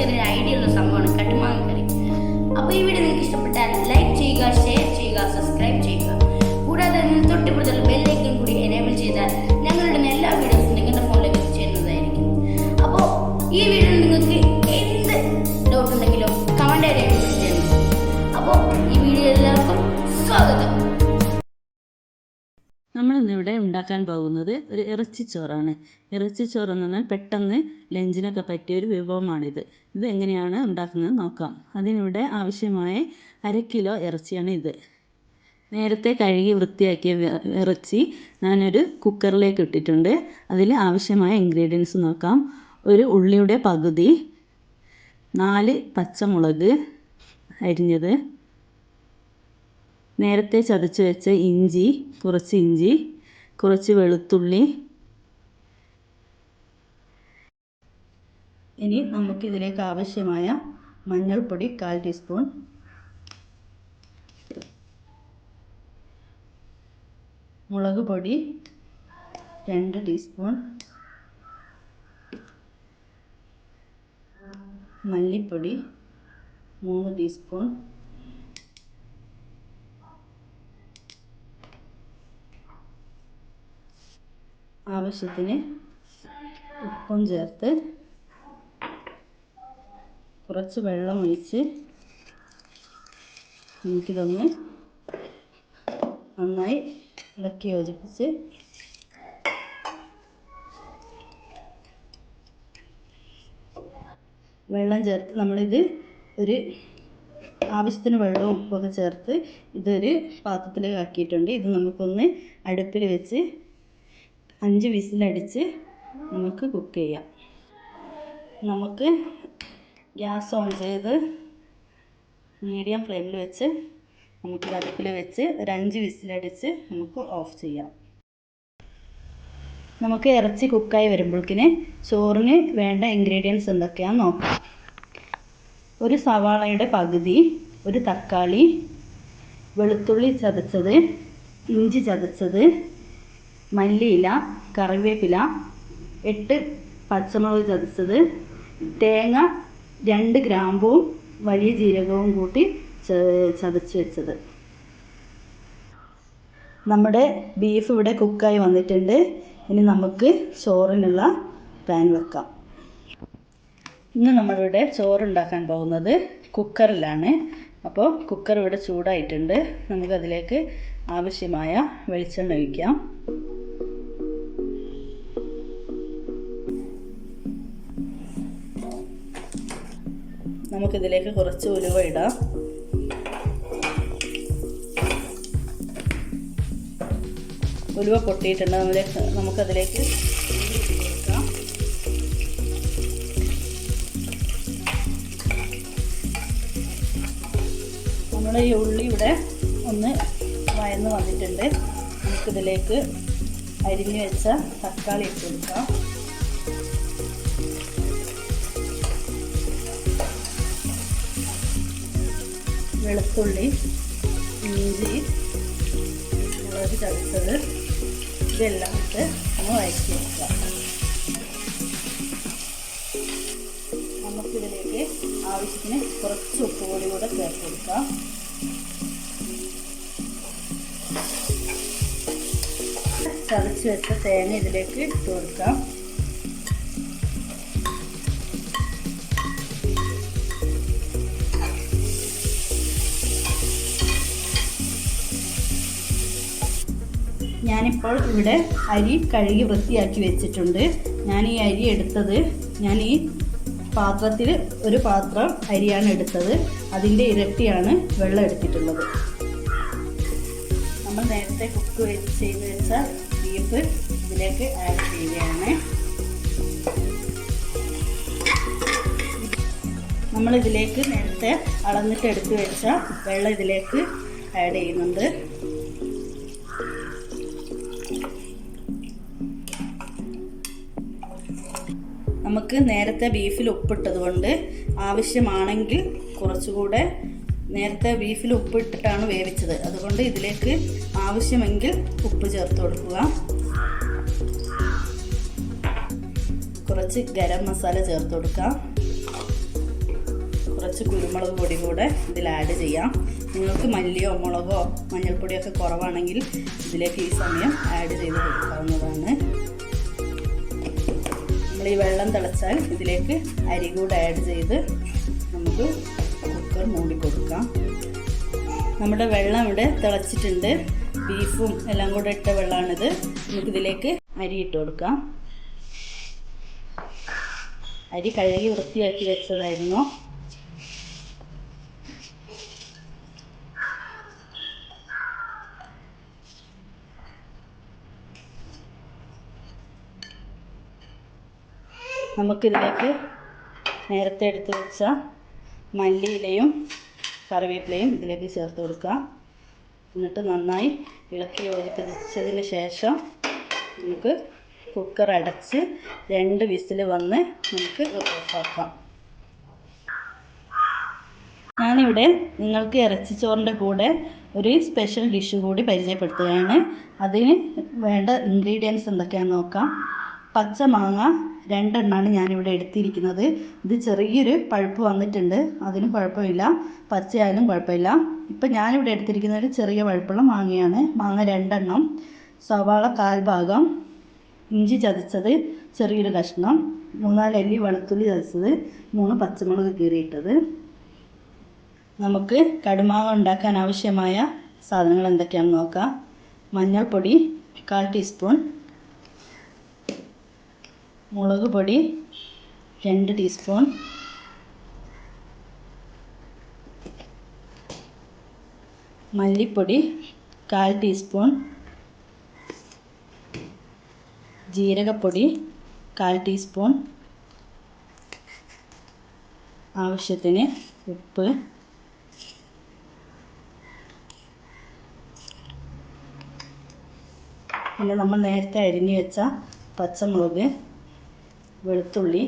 ചെറിയൊരു ഐഡിയ ഉള്ള സംഭവമാണ് കടുമാങ്കറി അപ്പോൾ ഈ വീഡിയോ നിങ്ങൾക്ക് ഇഷ്ടപ്പെട്ടാൽ ലൈക്ക് ചെയ്യുക ഷെയർ ചെയ്യുക സബ്സ്ക്രൈബ് ചെയ്യുക. കൂടാതെ തൊട്ടിപ്പുറത്തുള്ള ബെല്ലൈക്കൻ നമ്മളിന്നിവിടെ ഉണ്ടാക്കാൻ പോകുന്നത് ഒരു ഇറച്ചിച്ചോറാണ് ഇറച്ചിച്ചോറ് എന്ന് പറഞ്ഞാൽ പെട്ടെന്ന് ലഞ്ചിനൊക്കെ പറ്റിയ ഒരു വിഭവമാണിത്. ഇത് എങ്ങനെയാണ് ഉണ്ടാക്കുന്നത് നോക്കാം. അതിനിവിടെ ആവശ്യമായ അര കിലോ ഇറച്ചിയാണ് ഇത്. നേരത്തെ കഴുകി വൃത്തിയാക്കിയ ഇറച്ചി ഞാനൊരു കുക്കറിലേക്ക് ഇട്ടിട്ടുണ്ട്. അതിൽ ആവശ്യമായ ഇൻഗ്രീഡിയൻസ് നോക്കാം. ഒരു ഉള്ളിയുടെ പകുതി നാല് പച്ചമുളക് അരിഞ്ഞത് നേരത്തെ ചതച്ച് വെച്ച ഇഞ്ചി കുറച്ച് ഇഞ്ചി കുറച്ച് വെളുത്തുള്ളി. ഇനി നമുക്കിതിലേക്ക് ആവശ്യമായ മഞ്ഞൾപ്പൊടി കാൽ ടീസ്പൂൺ. മുളക് പൊടി രണ്ട് ടീസ്പൂൺ. മല്ലിപ്പൊടി മൂന്ന് ടീസ്പൂൺ. ആവശ്യത്തിന് ഉപ്പും ചേർത്ത് കുറച്ച് വെള്ളം ഒഴിച്ച് നമുക്കിതൊന്ന് നന്നായി ഇളക്കി യോജിപ്പിച്ച് വെള്ളം ചേർത്ത് നമ്മളിത് ഒരു ആവശ്യത്തിന് വെള്ളവും ഉപ്പൊക്കെ ചേർത്ത് ഇതൊരു പാത്രത്തിലേക്ക് ആക്കിയിട്ടുണ്ട്. ഇത് നമുക്കൊന്ന് അടുപ്പിൽ വെച്ച് അഞ്ച് വിസിലടിച്ച് നമുക്ക് കുക്ക് ചെയ്യാം. നമുക്ക് ഗ്യാസ് ഓൺ ചെയ്ത് മീഡിയം ഫ്ലെയിമിൽ വെച്ച് നമുക്ക് അടുപ്പിൽ വെച്ച് ഒരു അഞ്ച് വിസിലടിച്ച് നമുക്ക് ഓഫ് ചെയ്യാം. നമുക്ക് ഇറച്ചി കുക്കായി വരുമ്പോഴേക്കിന് ചോറിന് വേണ്ട ഇൻഗ്രീഡിയൻസ് എന്തൊക്കെയാണെന്ന് നോക്കാം. ഒരു സവാളയുടെ പകുതി ഒരു തക്കാളി വെളുത്തുള്ളി ചതച്ചത് ഇഞ്ചി ചതച്ചത് മല്ലിയില കറിവേപ്പില എട്ട് പച്ചമുളക് ചതച്ചത് തേങ്ങ രണ്ട് ഗ്രാമ്പൂവും വലിയ ജീരകവും കൂട്ടി ചതച്ച് വെച്ചത്. നമ്മുടെ ബീഫ് ഇവിടെ കുക്കായി വന്നിട്ടുണ്ട്. ഇനി നമുക്ക് ചോറിനുള്ള പാൻ വെക്കാം. ഇന്ന് നമ്മളിവിടെ ചോറുണ്ടാക്കാൻ പോകുന്നത് കുക്കറിലാണ്. അപ്പോൾ കുക്കർ ഇവിടെ ചൂടായിട്ടുണ്ട്. നമുക്കതിലേക്ക് ആവശ്യമായ വെളിച്ചെണ്ണ ഒഴിക്കാം. നമുക്കിതിലേക്ക് കുറച്ച് ഉലുവ ഇടാം. ഉലുവ പൊട്ടിയിട്ടുണ്ട്. അതിലേക്ക് നമുക്കതിലേക്ക് നമ്മുടെ ഈ ഉള്ളി ഇവിടെ ഒന്ന് വയന്ന് വന്നിട്ടുണ്ട്. നമുക്കിതിലേക്ക് അരിഞ്ഞു വെച്ച തക്കാളി ഇട്ട് കൊടുക്കാം. വെളുത്തുള്ളി ഇഞ്ചി മുളക് ചതച്ചത് ഇതെല്ലാം ഇട്ട് ഒന്ന് വഴറ്റി വെക്കാം നമുക്കിതിലേക്ക് ആവശ്യത്തിന് കുറച്ച് ഉപ്പ് പൊടി കൂടെ ചേർത്ത് കൊടുക്കാം. ചതച്ച് വെച്ച തേങ്ങ ഇതിലേക്ക് ഇട്ട് കൊടുക്കാം. ഞാനിപ്പോൾ ഇവിടെ അരി കഴുകി വൃത്തിയാക്കി വെച്ചിട്ടുണ്ട്. ഞാൻ ഈ അരി എടുത്തത് ഞാൻ ഈ പാത്രത്തിൽ ഒരു പാത്രം അരിയാണ് എടുത്തത്. അതിന്റെ ഇരട്ടിയാണ് വെള്ളം എടുത്തിട്ടുള്ളത്. നമ്മൾ നേരത്തെ കുക്ക് ചെയ്ത് വെച്ച ബീഫ് ഇതിലേക്ക് ആഡ് ചെയ്യുകയാണ്. നമ്മൾ ഇതിലേക്ക് നേരത്തെ അളന്നിട്ട് എടുത്തു വെച്ച വെള്ളം ഇതിലേക്ക് ആഡ് ചെയ്യുന്നുണ്ട്. നമുക്ക് നേരത്തെ ബീഫിൽ ഉപ്പിട്ടത് കൊണ്ട് ആവശ്യമാണെങ്കിൽ കുറച്ചുകൂടെ നേരത്തെ ബീഫിൽ ഉപ്പിട്ടിട്ടാണ് വേവിച്ചത്. അതുകൊണ്ട് ഇതിലേക്ക് ആവശ്യമെങ്കിൽ ഉപ്പ് ചേർത്ത് കൊടുക്കുക. കുറച്ച് ഗരം മസാല ചേർത്ത് കൊടുക്കാം കുറച്ച് കുരുമുളക് പൊടി കൂടെ ഇതിൽ ആഡ് ചെയ്യാം. നിങ്ങൾക്ക് മല്ലിയോ മുളകോ മഞ്ഞൾപ്പൊടിയൊക്കെ കുറവാണെങ്കിൽ ഇതിലേക്ക് ഈ സമയം ആഡ് ചെയ്ത് കൊടുക്കാവുന്നതാണ്. നമ്മൾ ഈ വെള്ളം തിളച്ചാൽ ഇതിലേക്ക് അരി കൂടെ ആഡ് ചെയ്ത് നമുക്ക് കുക്കർ മൂടി കൊടുക്കാം. നമ്മുടെ വെള്ളം ഇവിടെ തിളച്ചിട്ടുണ്ട്. ബീഫും എല്ലാം കൂടെ ഇട്ട വെള്ളമാണിത് നമുക്കിതിലേക്ക് അരി ഇട്ട് കൊടുക്കാം. അരി കഴുകി വൃത്തിയാക്കി വെച്ചതായിരുന്നു. നമുക്കിതിലേക്ക് നേരത്തെ എടുത്ത് വെച്ച മല്ലിയിലയും കറിവേപ്പിലയും ഇതിലേക്ക് ചേർത്ത് കൊടുക്കുക എന്നിട്ട് നന്നായി ഇളക്കി യോജിപ്പിച്ചതിന് ശേഷം നമുക്ക് കുക്കർ അടച്ച് രണ്ട് വിസിൽ വന്ന് നമുക്ക് ഓഫാക്കാം. ഞാനിവിടെ നിങ്ങൾക്ക് ഇറച്ചിച്ചോറിന്റെ കൂടെ ഒരു സ്പെഷ്യൽ ഡിഷ് കൂടി പരിചയപ്പെടുത്തുകയാണ്. അതിന് വേണ്ട ഇൻഗ്രീഡിയൻസ് എന്തൊക്കെയാണെന്ന് നോക്കാം. പച്ചമാങ്ങ രണ്ടെണ്ണമാണ് ഞാനിവിടെ എടുത്തിരിക്കുന്നത്. ഇത് ചെറിയൊരു പഴുപ്പ് വന്നിട്ടുണ്ട്. അതിന് കുഴപ്പമില്ല. പച്ചയായാലും കുഴപ്പമില്ല. ഇപ്പം ഞാനിവിടെ എടുത്തിരിക്കുന്ന ഒരു ചെറിയ പഴുപ്പുള്ള മാങ്ങയാണ്. മാങ്ങ രണ്ടെണ്ണം. സവാള കാൽ ഭാഗം ഇഞ്ചി ചതച്ചത് ചെറിയൊരു കഷ്ണം. മൂന്നാൽ അല്ലി വെളുത്തുള്ളി ചതച്ചത്. മൂന്ന് പച്ചമുളക് കീറിയിട്ടത്. നമുക്ക് കടുമാങ്ങ ഉണ്ടാക്കാൻ ആവശ്യമായ സാധനങ്ങൾ എന്തൊക്കെയാണെന്ന് നോക്കാം. മഞ്ഞൾപ്പൊടി കാൽ ടീസ്പൂൺ. മുളക് പൊടി രണ്ട് ടീസ്പൂൺ മല്ലിപ്പൊടി കാൽ ടീസ്പൂൺ ജീരകപ്പൊടി കാൽ ടീസ്പൂൺ ആവശ്യത്തിന് ഉപ്പ്. പിന്നെ നമ്മൾ നേരത്തെ അരിഞ്ഞു വെച്ച പച്ചമുളക്. വെളുത്തുള്ളി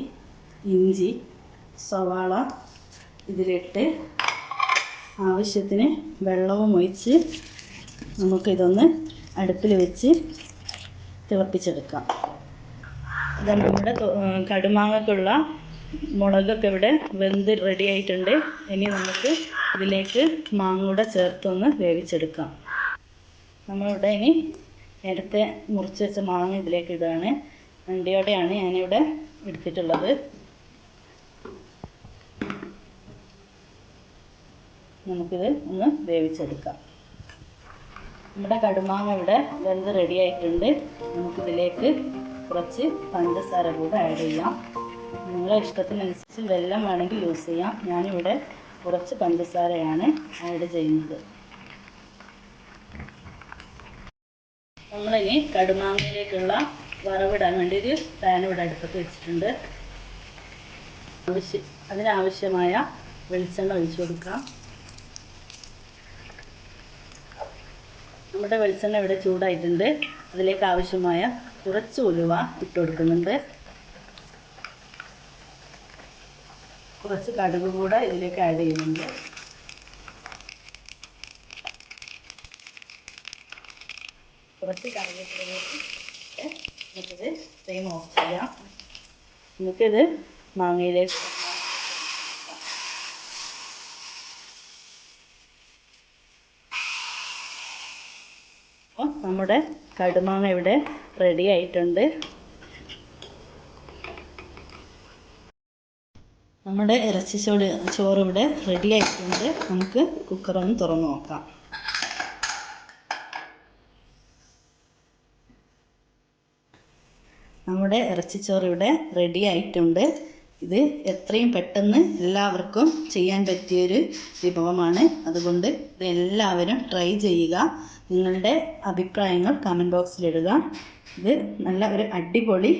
ഇഞ്ചി സവാള ഇതിലിട്ട് ആവശ്യത്തിന് വെള്ളവും ഒഴിച്ച് നമുക്കിതൊന്ന് അടുപ്പിൽ വെച്ച് തിളപ്പിച്ചെടുക്കാം. ഇതാ നമ്മുടെ കടുമാങ്ങക്കുള്ള മുളകൊക്കെ ഇവിടെ വെന്ത് റെഡി ആയിട്ടുണ്ട്. ഇനി നമുക്ക് ഇതിലേക്ക് മാങ്ങ കൂടെ ചേർത്തൊന്ന് വേവിച്ചെടുക്കാം. നമ്മളിവിടെ ഇനി നേരത്തെ മുറിച്ച് വെച്ച മാങ്ങ ഇതിലേക്ക് ഇടുകയാണ്. വണ്ടിയോടെയാണ് ഞാനിവിടെ എടുത്തിട്ടുള്ളത്. നമുക്കിത് ഒന്ന് വേവിച്ചെടുക്കാം. നമ്മുടെ കടുമാങ്ങ ഇവിടെ വെന്ത് റെഡി ആയിട്ടുണ്ട്. നമുക്കിതിലേക്ക് കുറച്ച് പഞ്ചസാര കൂടെ ആഡ് ചെയ്യാം. നിങ്ങളുടെ ഇഷ്ടത്തിനനുസരിച്ച് വെള്ളം വേണമെങ്കിൽ യൂസ് ചെയ്യാം. ഞാനിവിടെ കുറച്ച് പഞ്ചസാരയാണ് ആഡ് ചെയ്യുന്നത്. നമ്മളിനി കടുമാങ്ങയിലേക്കുള്ള വറവിടാൻ വേണ്ടി ഒരു പാൻ ഇവിടെ അടുപ്പത്ത് വെച്ചിട്ടുണ്ട്. ആവശ്യ അതിനാവശ്യമായ വെളിച്ചെണ്ണ ഒഴിച്ചു കൊടുക്കാം. നമ്മുടെ വെളിച്ചെണ്ണ ഇവിടെ ചൂടായിട്ടുണ്ട്. അതിലേക്ക് ആവശ്യമായ കുറച്ച് ഉലുവ ഇട്ട് കൊടുക്കുന്നുണ്ട്. കുറച്ച് കടുക് കൂടെ ഇതിലേക്ക് ആഡ് ചെയ്യുന്നുണ്ട്. കുറച്ച് കറിവേപ്പിലേക്ക് നമുക്കിത് ഫ്ലെയിം ഓഫ് ചെയ്യാം നമുക്കിത് മാങ്ങയിലേക്ക് അപ്പോൾ നമ്മുടെ കടുമാങ്ങ ഇവിടെ റെഡി ആയിട്ടുണ്ട്. നമ്മുടെ ഇറച്ചി ചോറ് ഇവിടെ റെഡി ആയിട്ടുണ്ട്. നമുക്ക് കുക്കർ ഒന്ന് തുറന്ന് നോക്കാം. നമ്മുടെ ഇറച്ചിച്ചോറ് ഇവിടെ റെഡി ആയിട്ടുണ്ട്. ഇത് എത്രയും പെട്ടെന്ന് എല്ലാവർക്കും ചെയ്യാൻ പറ്റിയൊരു വിഭവമാണ്. അതുകൊണ്ട് ഇത് എല്ലാവരും ട്രൈ ചെയ്യുക. നിങ്ങളുടെ അഭിപ്രായങ്ങൾ കമന്റ് ബോക്സിൽ എഴുതുക ഇത് നല്ല ഒരു അടിപൊളി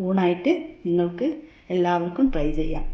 ഊണായിട്ട് നിങ്ങൾക്ക് എല്ലാവർക്കും ട്രൈ ചെയ്യാം.